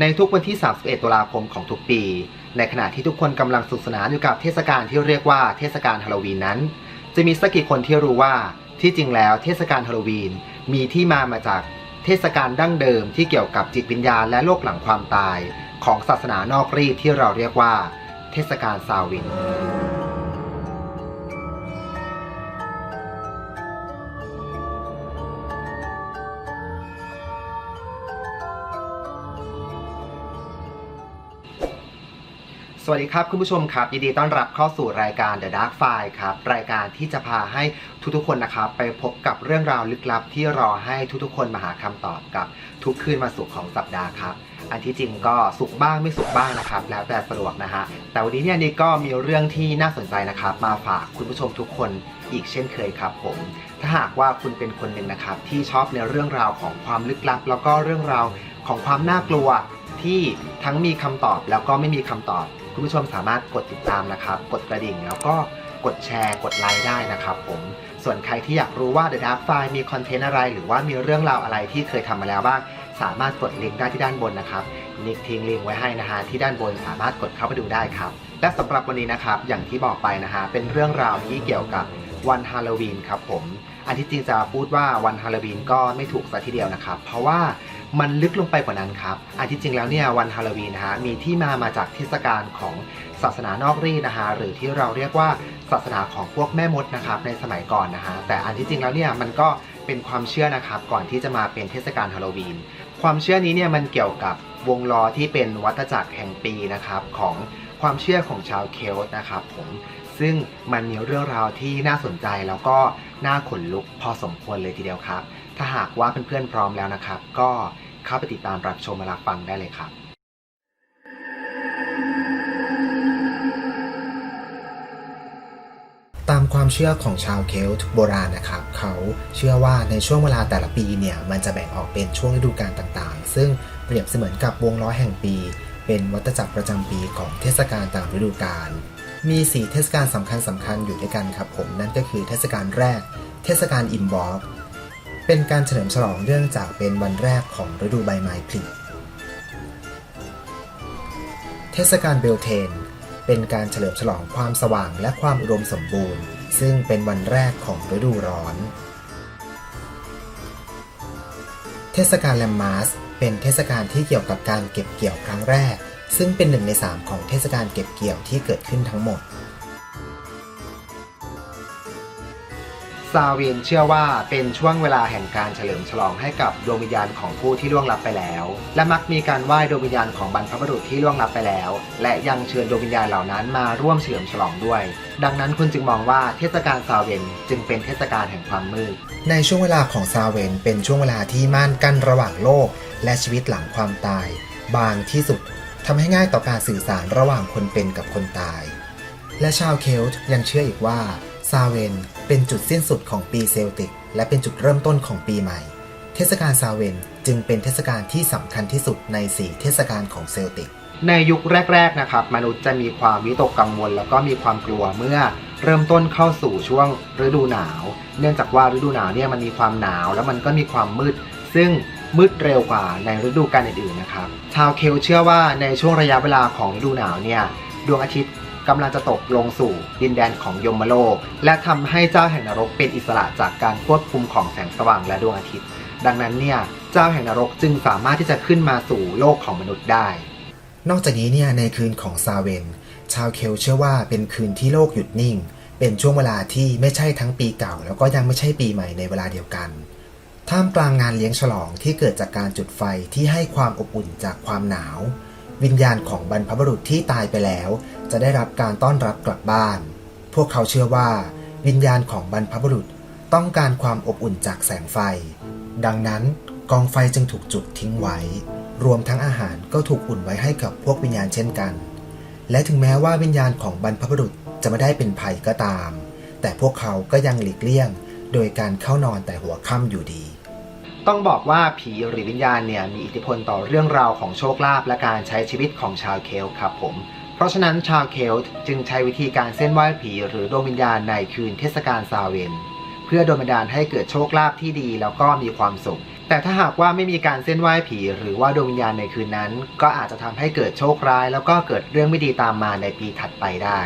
ในทุกวันที่ 31 ตุลาคมของทุกปี ในขณะที่ทุกคนกำลังสนุกสนานอยู่กับเทศกาลที่เรียกว่าเทศกาลฮาโลวีนนั้น จะมีสักกี่คนที่รู้ว่าที่จริงแล้วเทศกาลฮาโลวีนมีที่มามาจากเทศกาลดั้งเดิมที่เกี่ยวกับจิตวิญญาณและโลกหลังความตาย ของศาสนานอกรีดที่เราเรียกว่า เทศกาลซาวิน สวัสดีครับคุณผู้ชมครับ ยินดีต้อนรับเข้าสู่รายการ The Dark File ครับ รายการที่จะพาให้ทุกๆคนนะครับ ไปพบกับเรื่องราวลึกลับที่รอให้ทุกๆคนมาหาคำตอบกับทุกคืนมาสุขของสัปดาห์ครับ อันที่จริงก็สุขบ้างไม่สุขบ้างนะครับ แล้วแต่สะดวกนะฮะแต่วันนี้เนี่ยนี่ก็มีเรื่องที่น่าสนใจนะครับ มาฝากคุณผู้ชมทุกคนอีกเช่นเคยครับผม ถ้าหากว่าคุณเป็นคนหนึ่งนะครับ ที่ชอบในเรื่องราวของความลึกลับ แล้วก็เรื่องราวของความน่ากลัวที่ทั้งมีคำตอบแล้วก็ไม่มีคำตอบ คุณผู้ชมสามารถกดติดตามนะครับ กดกระดิ่งแล้วก็กดแชร์ กดไลค์ได้นะครับผม ส่วนใครที่อยากรู้ว่า The Dark File มีคอนเทนต์อะไร หรือว่ามีเรื่องราวอะไรที่เคยทำมาแล้วบ้าง สามารถกดลิงก์ได้ที่ด้านบนนะครับนิกทิ้งลิงก์ไว้ให้นะฮะที่ด้านบนสามารถกดเข้าไปดูได้ครับ และสำหรับวันนี้นะครับ อย่างที่บอกไปนะฮะเป็นเรื่องราวที่เกี่ยวกับวันฮาโลวีนครับผม อันที่จริงจะพูดว่าวันฮาโลวีนก็ไม่ถูกซะทีเดียวนะครับ เพราะว่า มันลึกลงไปกว่านั้นครับอันที่จริงแล้วเนี่ยวันฮาโลวีนนะฮะมีที่มามาจากเทศกาลของศาสนานอกรีนะฮะหรือที่เราเรียกว่าศาสนาของพวกแม่มดนะครับในสมัยก่อนนะฮะแต่อันที่จริงแล้วเนี่ยมันก็เป็นความเชื่อนะครับก่อนที่จะมาเป็นเทศกาลฮาโลวีนความเชื่อนี้เนี่ยมันเกี่ยวกับวงล้อที่เป็นวัฏจักรแห่งปีนะครับของความเชื่อของชาวเคลต์นะครับผมซึ่งมันมีเรื่องราวที่น่าสนใจแล้วก็น่าขนลุกพอสมควรเลยทีเดียวครับ ถ้าหากว่าเพื่อนๆพร้อมแล้วนะครับ ก็ เข้าไปติดตามรับชมมารับฟังได้เลยครับตามความเชื่อของชาวเคลต์โบราณนะครับ เขาเชื่อว่าในช่วงเวลาแต่ละปีเนี่ยมันจะแบ่งออกเป็นช่วงฤดูกาลต่างๆ ซึ่งเปรียบเสมือนกับวงล้อแห่งปี เป็นวัฏจักรประจำปีของเทศกาลต่ามฤดูกาลมี4เทศกาลสำคัญสำคัญอยู่ด้วยกันครับผมนั่นก็คือเทศกาลแรก เทศกาลอิมบอก เป็นการเฉลิมฉลองเนื่องจากเป็นวันแรกของฤดูใบไม้ผลิเทศกาลเบลเทน เป็นการเฉลิมฉลองความสว่างและความอุดมสมบูรณ์ ซึ่งเป็นวันแรกของฤดูร้อน เทศกาลแลมมาสเป็นเทศกาลที่เกี่ยวกับการเก็บเกี่ยวครั้งแรก ซึ่งเป็นหนึ่งในสามของเทศกาลเก็บเกี่ยวที่เกิดขึ้นทั้งหมด ซาเวียนเชื่อว่าเป็นช่วงเวลาแห่งการเฉลิมฉลองให้กับดวงวิญญาณของผู้ที่ล่วงลับไปแล้ว และมักมีการไหว้ดวงวิญญาณของบรรพบุรุษที่ล่วงลับไปแล้ว และยังเชิญดวงวิญญาณเหล่านั้นมาร่วมเฉลิมฉลองด้วย ดังนั้นคุณจึงมองว่าเทศกาลซาเวนจึงเป็นเทศกาลแห่งความมืด ในช่วงเวลาของซาเวนเป็นช่วงเวลาที่ม่านกั้นระหว่างโลก และชีวิตหลังความตาย บางที่สุดทำให้ง่ายต่อการสื่อสารระหว่างคนเป็นกับคนตาย และชาวเคลต์ยังเชื่ออีกว่า ซาเวนเป็นจุดสิ้นสุดของปีเซลติก และเป็นจุดเริ่มต้นของปีใหม่ เทศกาลซาเวนจึงเป็นเทศกาลที่สำคัญที่สุดใน4เทศกาลของเซลติก ในยุคแรก ๆนะครับ มนุษย์จะมีความวิตกกังวล แล้วก็มีความกลัวเมื่อเริ่มต้นเข้าสู่ช่วงฤดูหนาว เนื่องจากว่าฤดูหนาวเนี่ยมันมีความหนาว แล้วมันก็มีความมืด ซึ่งมืดเร็วกว่าในฤดูกาลอื่นๆนะครับ ชาวเคลเชื่อว่าในช่วงระยะเวลาของฤดูหนาวเนี่ยดวงอาทิตย์ กำลังจะตกลงสู่ดินแดนของยมโลก และทำให้เจ้าแห่งนรกเป็นอิสระจากการควบคุมของแสงสว่างและดวงอาทิตย์ ดังนั้นเนี่ยเจ้าแห่งนรกจึงสามารถที่จะขึ้นมาสู่โลกของมนุษย์ได้ นอกจากนี้เนี่ยในคืนของซาเวนชาวเคลเชื่อว่าเป็นคืนที่โลกหยุดนิ่ง เป็นช่วงเวลาที่ไม่ใช่ทั้งปีเก่า แล้วก็ยังไม่ใช่ปีใหม่ในเวลาเดียวกันท่ามกลางงานเลี้ยงฉลองที่เกิดจากการจุดไฟที่ให้ความอบอุ่นจากความหนาว วิญญาณของบรรพบุรุษที่ตายไปแล้ว จะได้รับการต้อนรับกลับบ้าน พวกเขาเชื่อว่า วิญญาณของบรรพบุรุษต้องการความอบอุ่นจากแสงไฟ ดังนั้นกองไฟจึงถูกจุดทิ้งไว้ รวมทั้งอาหารก็ถูกอุ่นไว้ให้กับพวกวิญญาณเช่นกัน และถึงแม้ว่าวิญญาณของบรรพบุรุษจะไม่ได้เป็นภัยก็ตาม แต่พวกเขาก็ยังหลีกเลี่ยง โดยการเข้านอนแต่หัวค่ำอยู่ดี ต้องบอกว่าผีหรือวิญญาณเนี่ยมีอิทธิพลต่อเรื่องราวของโชคลาภและการใช้ชีวิตของชาวเคลครับผม เพราะฉะนั้นชาวเคลจึงใช้วิธีการเส้นไหว้ผีหรือดวงวิญญาณในคืนเทศกาลซาเวน เพื่อดนบันดาลให้เกิดโชคลาภที่ดีแล้วก็มีความสุข แต่ถ้าหากว่าไม่มีการเส้นไหว้ผี หรือว่าดวงวิญญาณในคืนนั้น ก็อาจจะทำให้เกิดโชคร้าย แล้วก็เกิดเรื่องไม่ดีตามมาในปีถัดไปได้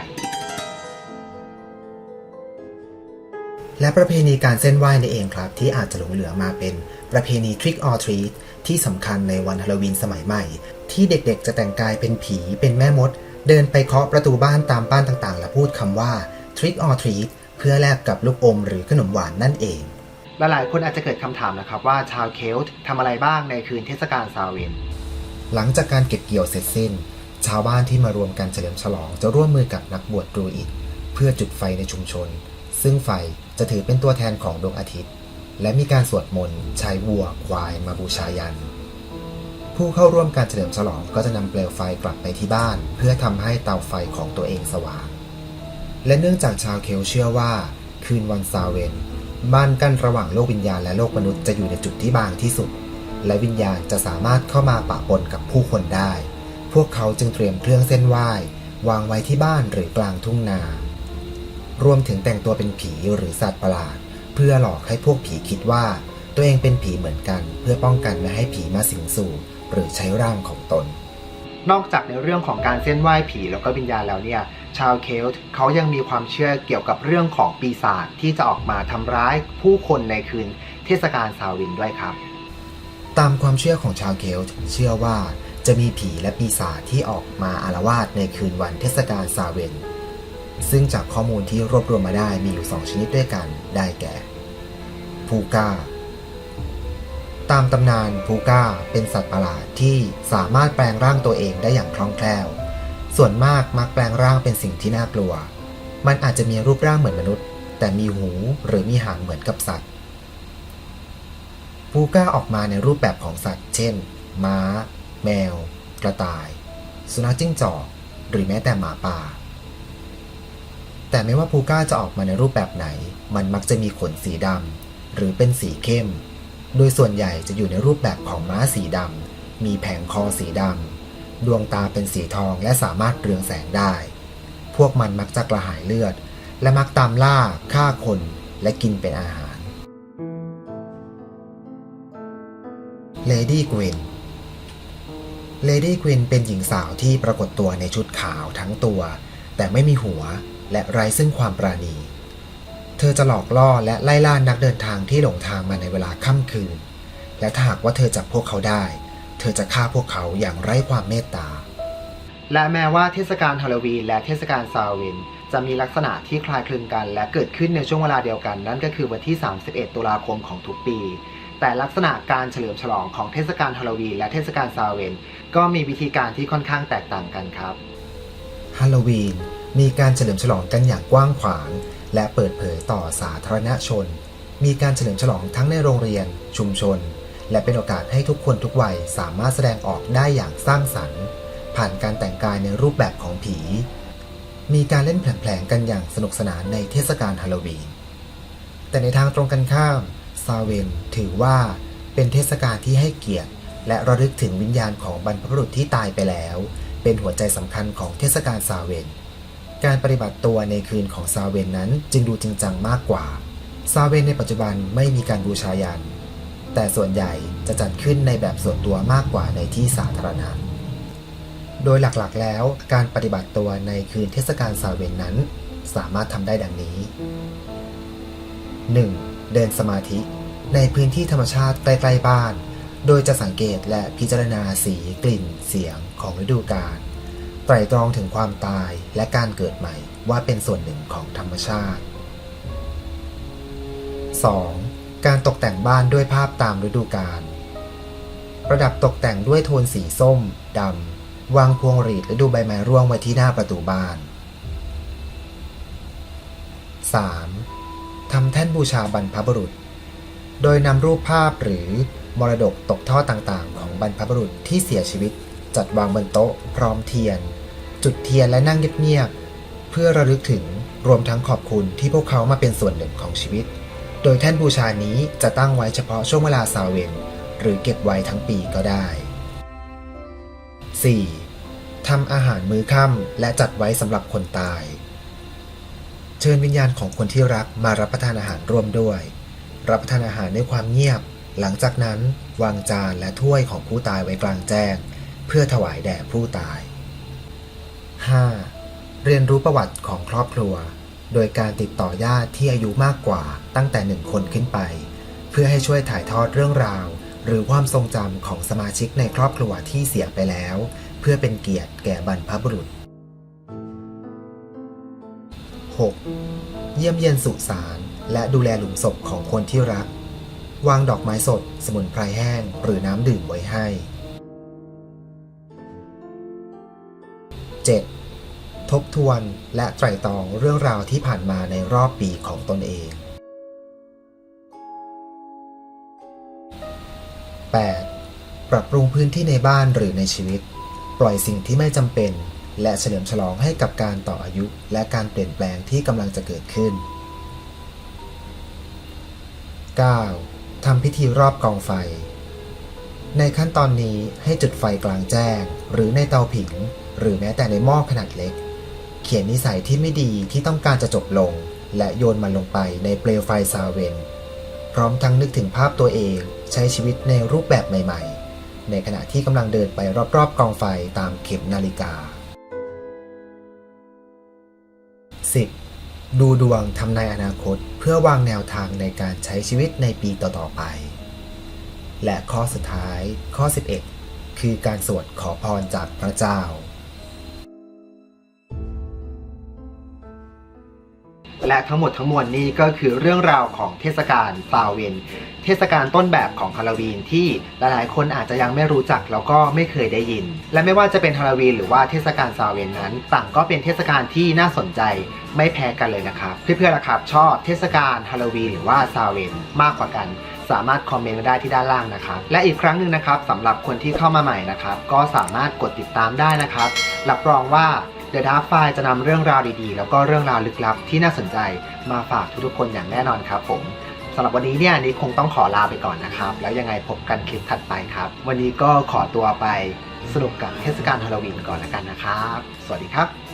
และประเพณีการเส้นไหว้นี่เองครับ ที่อาจจะหลงเหลือมาเป็นประเพณี Trick or Treat ที่สำคัญในวันฮาโลวีนสมัยใหม่ ที่เด็กๆจะแต่งกายเป็นผีเป็นแม่มด เดินไปเคาะประตูบ้านตามบ้านต่างๆ และพูดคำว่า Trick or Treat เพื่อแลกกับลูกอมหรือขนมหวานนั่นเองหลายๆคนอาจจะเกิดคำถามนะครับว่าชาวเคลต์ทำอะไรบ้างในคืนเทศกาลซาเวนหลังจากการเก็บเกี่ยวเสร็จสิ้น ชาวบ้านที่มารวมกันเฉลิมฉลองจะร่วมมือกับนักบวชดรูอิดเพื่อจุดไฟในชุมชน ซึ่งไฟจะถือเป็นตัวแทนของดวงอาทิตย์ และมีการสวดมนต์ใช้วัวควายมาบูชายัน ผู้เข้าร่วมการเฉลิมฉลองก็จะนำเปลวไฟกลับไปที่บ้าน เพื่อทำให้เตาไฟของตัวเองสว่าง และเนื่องจากชาวเคลเชื่อว่า คืนวันซาเวนบ้านกั้นระหว่างโลกวิญญาณและโลกมนุษย์จะอยู่ในจุดที่บางที่สุด และวิญญาณจะสามารถเข้ามาปะปนกับผู้คนได้ พวกเขาจึงเตรียมเครื่องเส้นไหว้ วางไว้ที่บ้านหรือกลางทุ่งนา รวมถึงแต่งตัวเป็นผีหรือสัตว์ประหลาด เพื่อหลอกให้พวกผีคิดว่า ตัวเองเป็นผีเหมือนกัน เพื่อป้องกันไม่ให้ผีมาสิงสู่หรือใช้ร่างของตน นอกจากในเรื่องของการเส้นไหว้ผีแล้วก็วิญญาณแล้วเนี่ย ชาวเคลต์เขายังมีความเชื่อเกี่ยวกับเรื่องของปีศาจที่จะออกมาทำร้ายผู้คนในคืนเทศกาลซาวินด้วยครับ ตามความเชื่อของชาวเคลต์เชื่อว่าจะมีผีและปีศาจที่ออกมาอารวาสในคืนวันเทศกาลซาเวน ซึ่งจากข้อมูลที่รวบรวมมาได้มีอยู่ 2 ชนิดด้วยกันได้แก่พูก้า ตามตำนานพูก้าเป็นสัตว์ประหลาดที่สามารถแปลงร่างตัวเองได้อย่างคล่องแคล่ว ส่วนมากมักแปลงร่างเป็นสิ่งที่น่ากลัว มันอาจจะมีรูปร่างเหมือนมนุษย์ แต่มีหูหรือมีหางเหมือนกับสัตว์พูก้าออกมาในรูปแบบของสัตว์ เช่น ม้า แมว กระต่าย สุนัขจิ้งจอก หรือแม้แต่หมาป่า แต่ไม่ว่าพูก้าจะออกมาในรูปแบบไหน มันมักจะมีขนสีดำหรือเป็นสีเข้ม โดยส่วนใหญ่จะอยู่ในรูปแบบของม้าสีดำมีแผงคอสีดำดวงตาเป็นสีทองและสามารถเรืองแสงได้ พวกมันมักจะกระหายเลือด และมักตามล่าฆ่าคนและกินเป็นอาหารเลดี้กวินเลดี้กวินเป็นหญิงสาวที่ปรากฏตัวในชุดขาวทั้งตัว แต่ไม่มีหัว และไร้ซึ่งความปราณี เธอจะหลอกล่อและไล่ล่านักเดินทางที่หลงทางมาในเวลาค่ำคืน และถ้าหากว่าเธอจับพวกเขาได้ เธอจะฆ่าพวกเขาอย่างไร้ความเมตตา และแม้ว่าเทศกาลฮาโลวีนและเทศกาลซาวินจะมีลักษณะที่คล้ายคลึงกัน และเกิดขึ้นในช่วงเวลาเดียวกัน นั่นก็คือวันที่ 31 ตุลาคมของทุกปี แต่ลักษณะการเฉลิมฉลองของเทศกาลฮาโลวีนและเทศกาลซาเวน ก็มีวิธีการที่ค่อนข้างแตกต่างกันครับฮาโลวีน มีการเฉลิมฉลองกันอย่างกว้างขวาง และเปิดเผยต่อสาธารณชน มีการเฉลิมฉลองทั้งในโรงเรียน ชุมชน และเป็นโอกาสให้ทุกคนทุกวัยสามารถแสดงออกได้อย่างสร้างสรรค์ ผ่านการแต่งกายในรูปแบบของผี มีการเล่นแผลงกันอย่างสนุกสนานในเทศกาลฮาโลวีน แต่ในทางตรงกันข้ามซาเวนถือว่าเป็นเทศกาลที่ให้เกียรติ และระลึกถึงวิญญาณของบรรพบุรุษที่ตายไปแล้ว เป็นหัวใจสำคัญของเทศกาลซาเวน การปฏิบัติตัวในคืนของซาเวนนั้นจึงดูจริงจังมากกว่า ซาเวนในปัจจุบันไม่มีการบูชายัน แต่ส่วนใหญ่จะจัดขึ้นในแบบส่วนตัวมากกว่าในที่สาธารณะ โดยหลักๆแล้วการปฏิบัติตัวในคืนเทศกาลซาเวนนั้น สามารถทำได้ดังนี้ 1. เดินสมาธิ ในพื้นที่ธรรมชาติใกล้ๆบ้าน โดยจะสังเกตและพิจารณาสีกลิ่น เสียงของฤดูกาล ตรตรองถึงความตายและการเกิดใหม่ว่าเป็นส่วนหนึ่งของธรรมชาติ 2. การตกแต่งบ้านด้วยภาพตามฤดูกาลประดับตกแต่งด้วยโทนสีส้มดำวางพวงหรีดและดูใบไม้ร่วงไว้ที่หน้าประตูบ้าน 3. ทำแท่นบูชาบรรพบุรุษ โดยนำรูปภาพหรือมรดกตกทอดต่างๆ ของบรรพบุรุษที่เสียชีวิตจัดวางบนโต๊ะพร้อมเทียน จุดเทียนและนั่งเงียบๆเพื่อระลึกถึงรวมทั้งขอบคุณที่พวกเขามาเป็นส่วนหนึ่งของชีวิต โดยแท่นบูชานี้จะตั้งไว้เฉพาะช่วงเวลาซาเวนหรือเก็บไว้ทั้งปีก็ได้ 4. ทำอาหารมื้อค่ำและจัดไว้สำหรับคนตาย เชิญวิญญาณของคนที่รักมารับประทานอาหารร่วมด้วย รับประทานอาหารด้วยความเงียบ หลังจากนั้น วางจานและถ้วยของผู้ตายไว้กลางแจ้ง เพื่อถวายแด่ผู้ตาย 5. เรียนรู้ประวัติของครอบครัว โดยการติดต่อญาติที่อายุมากกว่าตั้งแต่หนึ่งคนขึ้นไป เพื่อให้ช่วยถ่ายทอดเรื่องราว หรือความทรงจำของสมาชิกในครอบครัวที่เสียไปแล้ว เพื่อเป็นเกียรติแก่บรรพบุรุษ 6. เยี่ยมเยียนสุสานและดูแลหลุมศพของคนที่รัก วางดอกไม้สด สมุนไพรแห้ง หรือน้ำดื่มไว้ให้ 7. ทบทวนและไตร่ตรองเรื่องราวที่ผ่านมาในรอบปีของตนเอง 8. ปรับปรุงพื้นที่ในบ้านหรือในชีวิต ปล่อยสิ่งที่ไม่จำเป็น และเฉลิมฉลองให้กับการต่ออายุและการเปลี่ยนแปลงที่กำลังจะเกิดขึ้น 9. ทำพิธีรอบกองไฟ ในขั้นตอนนี้ให้จุดไฟกลางแจ้ง หรือในเตาผิง หรือแม้แต่ในหม้อขนาดเล็ก เขียนนิสัยที่ไม่ดีที่ต้องการจะจบลง และโยนมันลงไปในเปลวไฟซาเวน พร้อมทั้งนึกถึงภาพตัวเองใช้ชีวิตในรูปแบบใหม่ ๆ ในขณะที่กำลังเดินไปรอบๆ กองไฟตามเข็มนาฬิกา 10. ดูดวงทำนายอนาคตเพื่อวางแนวทางในการใช้ชีวิตในปีต่อๆไป และข้อสุดท้ายข้อ 11 คือการสวดขอพรจากพระเจ้า และทั้งหมดทั้งมวลนี้ก็คือเรื่องราวของเทศกาลฟาเวนเทศกาลต้นแบบของฮาโลวีนที่หลายๆ คนอาจจะยังไม่รู้จักแล้วก็ไม่เคยได้ยิน และไม่ว่าจะเป็นฮาโลวีนหรือว่าเทศกาลซาเวนนั้น ต่างก็เป็นเทศกาลที่น่าสนใจไม่แพ้กันเลยนะครับ เพื่อนๆนะครับชอบเทศกาลฮาโลวีนหรือว่าซาเวนมากกว่ากัน สามารถคอมเมนต์ได้ที่ด้านล่างนะครับ และอีกครั้งหนึ่งนะครับสำหรับคนที่เข้ามาใหม่นะครับ ก็สามารถกดติดตามได้นะครับ รับรองว่า The Dark File จะนำเรื่องราวดีๆ แล้วก็เรื่องราวลึกลับที่น่าสนใจมาฝากทุกๆคนอย่างแน่นอนครับผมสำหรับวันนี้เนี่ยนี้คงต้องขอลาไปก่อนนะครับ แล้วยังไงพบกันคลิปถัดไปครับ วันนี้ก็ขอตัวไปสนุกกับเทศกาลฮาโลวีนก่อนละกันนะครับ สวัสดีครับ